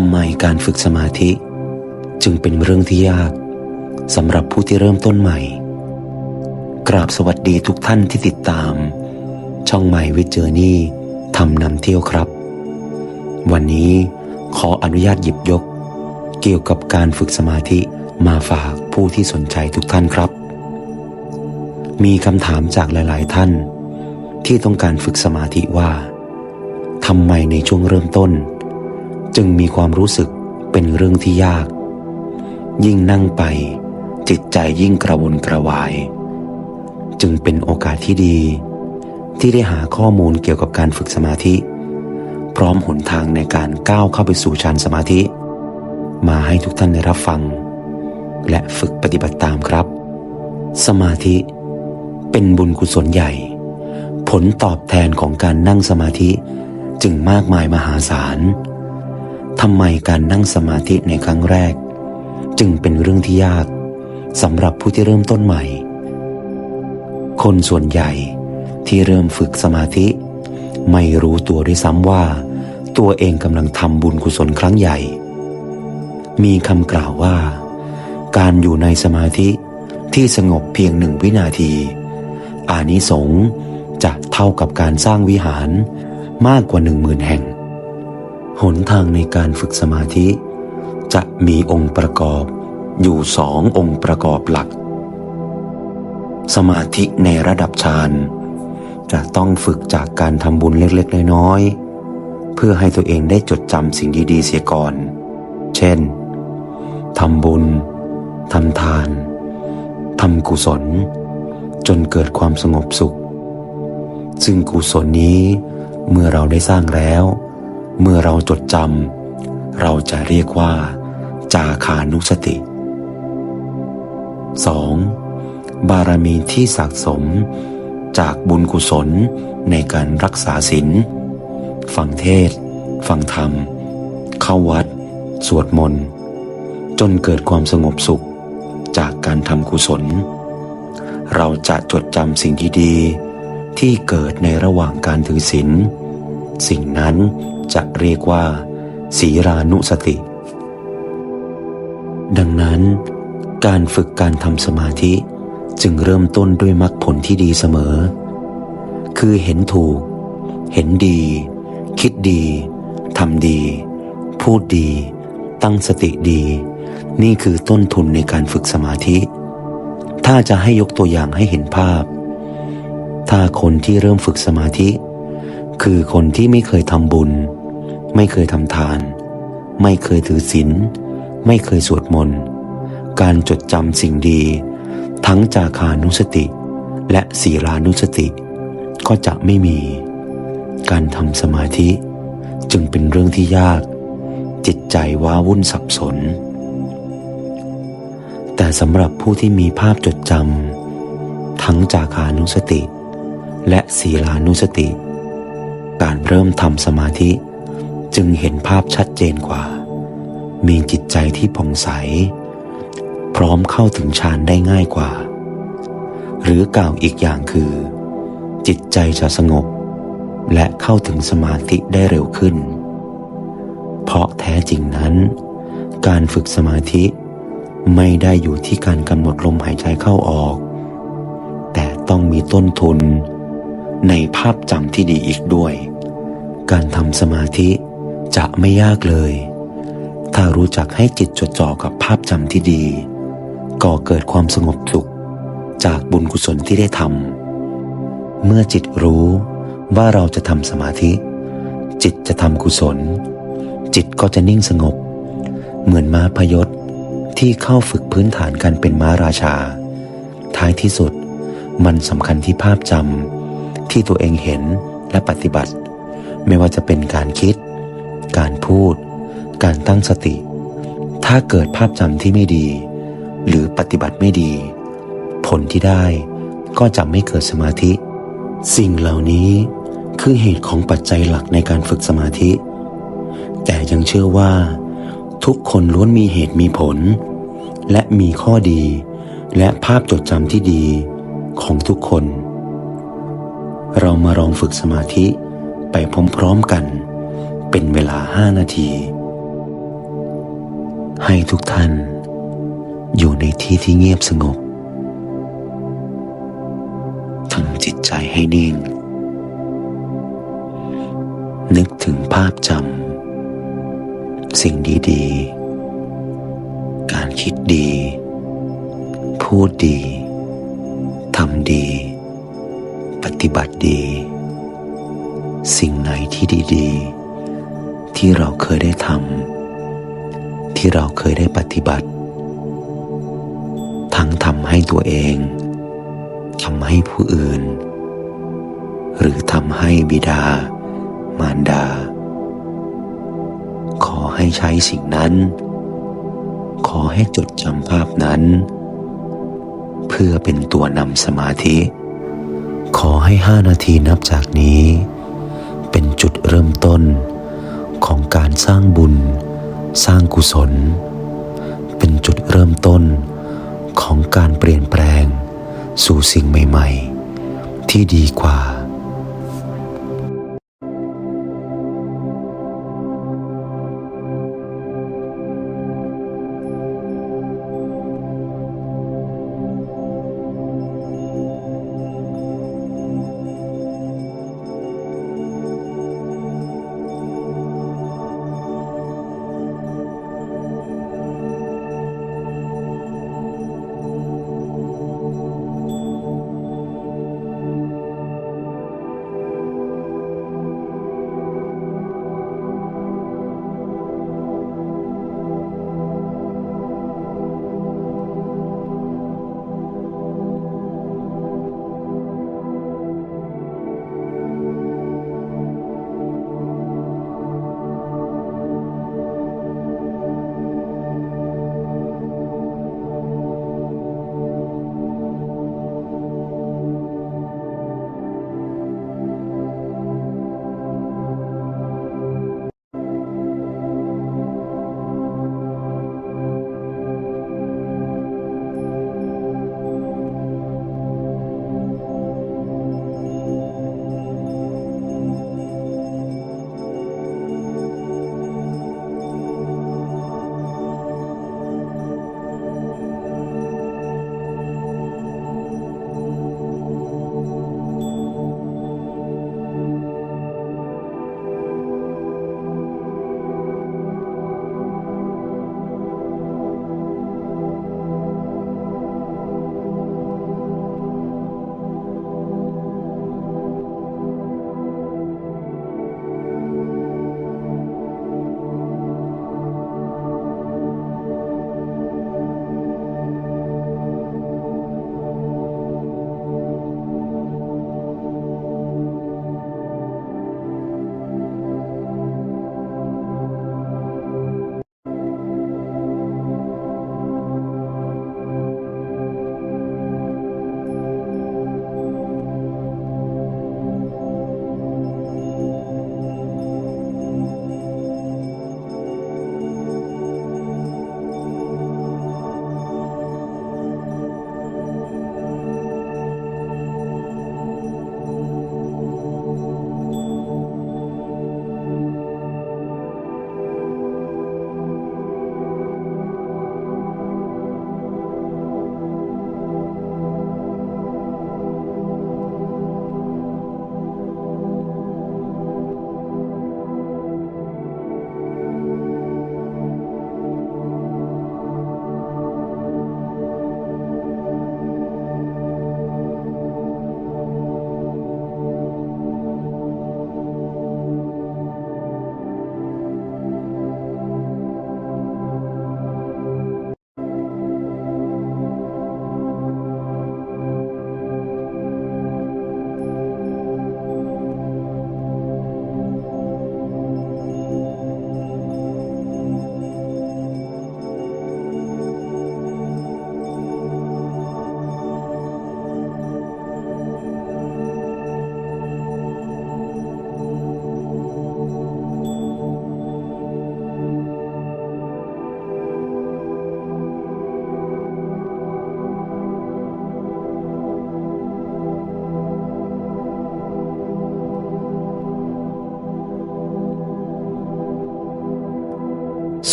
ำไมการฝึกสมาธิ จึงเป็นเรื่องที่ยากสำหรับผู้ที่เริ่มต้นใหม่ กราบสวัสดีทุกท่านที่ติดตาม ช่องใหม่วิจเจอร์นี่ทำนำเที่ยวครับ วันนี้ขออนุญาตหยิบยก เกี่ยวกับการฝึกสมาธิมาฝากผู้ที่สนใจทุกท่านครับ มีคำถามจากหลาย ๆ ท่าน ที่ต้องการฝึกสมาธิว่าทำไมในช่วงเริ่มต้น จึงมีความรู้สึกเป็นเรื่องที่ยาก ยิ่งนั่งไป จิตใจยิ่งกระวนกระวาย จึงเป็นโอกาสที่ดี ที่ได้หาข้อมูลเกี่ยวกับการฝึกสมาธิ พร้อมหนทางในการก้าวเข้าไปสู่ฌานสมาธิ มาให้ทุกท่านได้รับฟัง และฝึกปฏิบัติตามครับ สมาธิ เป็นบุญกุศลใหญ่ ผลตอบแทนของการนั่งสมาธิจึงมากมายมหาศาล ทำไมการนั่งสมาธิในครั้งแรก จึงเป็นเรื่องที่ยากสำหรับผู้ที่เริ่มต้นใหม่ คนส่วนใหญ่ที่เริ่มฝึกสมาธิ ไม่รู้ตัวด้วยซ้ำว่า ตัวเองกำลังทำบุญกุศลครั้งใหญ่ มีคำกล่าวว่า การอยู่ในสมาธิที่สงบเพียงหนึ่งวินาที อานิสงส์จะเท่ากับการสร้างวิหารมากกว่าหนึ่งหมื่นแห่ง หนทางในการฝึกสมาธิ จะมีองค์ประกอบอยู่สององค์ประกอบหลัก สมาธิในระดับฌานจะต้องฝึกจากการทำบุญเล็กๆน้อยๆเพื่อให้ตัวเองได้จดจำสิ่งดีๆเสียก่อน เช่นทำบุญทำทานทำกุศล จนเกิดความสงบสุข ซึ่งกุศลนี้เมื่อเราได้สร้างแล้ว เมื่อเราจดจำเราจะเรียกว่า จาคานุสติ 2. บารมีที่สะสม จากบุญกุศลในการรักษาศีลฟังเทศ ฟังธรรม เข้าวัด สวดมนต์ จนเกิดความสงบสุข จากการทำกุศล เราจะจดจำสิ่งที่ดีที่เกิดในระหว่างการถือศีลสิ่งนั้น จะเรียกว่า ศีรานุสติ ดังนั้น การฝึกการทำสมาธิจึงเริ่มต้นด้วยมรรคผลที่ดีเสมอ คือเห็นถูก เห็นดี คิดดีทำดี พูดดี ตั้งสติดี นี่คือต้นทุนในการฝึกสมาธิ ถ้าจะให้ยกตัวอย่างให้เห็นภาพ ถ้าคนที่เริ่มฝึกสมาธิ คือคนที่ไม่เคยทำบุญ ไม่เคยทำทาน ไม่เคยถือศีลไม่เคยสวดมนต์การจดจำสิ่งดี ทั้งจาคานุสติ และศีลานุสติ ก็จะไม่มี การทำสมาธิจึงเป็นเรื่องที่ยาก จิตใจว้าวุ่นสับสน แต่สำหรับผู้ที่มีภาพจดจำทั้งจาคานุสติ และศีลานุสติ การเริ่มทำสมาธิ จึงเห็นภาพชัดเจนกว่า มีจิตใจที่ผ่องใส พร้อมเข้าถึงฌานได้ง่ายกว่า หรือกล่าวอีกอย่างคือ จิตใจจะสงบ และเข้าถึงสมาธิได้เร็วขึ้น เพราะแท้จริงนั้น การฝึกสมาธิไม่ได้อยู่ที่การกำหนดลมหายใจเข้าออก แต่ต้องมีต้นทุน ในภาพจำที่ดีอีกด้วย การทำสมาธิ จะไม่ยากเลย ถ้ารู้จักให้จิตจดจ่อกับภาพจำที่ดีก่อเกิดความสงบสุข จากบุญกุศลที่ได้ทำเมื่อจิตรู้ว่าเราจะทำสมาธิ จิตจะทำกุศล จิตก็จะนิ่งสงบ เหมือนม้าพยศที่เข้าฝึกพื้นฐานการเป็นม้าราชา ท้ายที่สุดมันสำคัญที่ภาพจำที่ตัวเองเห็นและปฏิบัติ ไม่ว่าจะเป็นการคิด การพูด การตั้งสติ ถ้าเกิดภาพจำที่ไม่ดี หรือปฏิบัติไม่ดี ผลที่ได้ก็จะไม่เกิดสมาธิ สิ่งเหล่านี้คือเหตุของปัจจัยหลักในการฝึกสมาธิ แต่ยังเชื่อว่า ทุกคนล้วนมีเหตุมีผล และมีข้อดี และภาพจดจำที่ดีของทุกคน เรามาลองฝึกสมาธิไปพร้อมๆกัน เป็นเวลาห้านาที ให้ทุกท่าน อยู่ในที่ที่เงียบสงบทำจิตใจให้นิ่ง นึกถึงภาพจำสิ่งดีๆ การคิดดี พูดดี ทำดี ปฏิบัติดี สิ่งไหนที่ดี ๆ ที่เราเคยได้ทำที่เราเคยได้ปฏิบัติ ทั้งทำให้ตัวเองทำให้ผู้อื่น หรือทำให้บิดา มารดา ขอให้ใช้สิ่งนั้น ขอให้จดจำภาพนั้น เพื่อเป็นตัวนำสมาธิ ขอให้ห้านาทีนับจากนี้ เป็นจุดเริ่มต้น ของการสร้างบุญ สร้างกุศล เป็นจุดเริ่มต้นของการเปลี่ยนแปลง สู่สิ่งใหม่ ๆ ที่ดีกว่า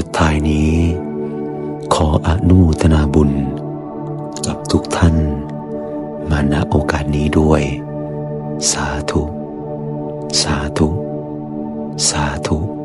สุดท้ายนี้ ขออนุทนาบุญ กับทุกท่าน มาณโอกาสนี้ด้วย สาธุ สาธุ สาธุ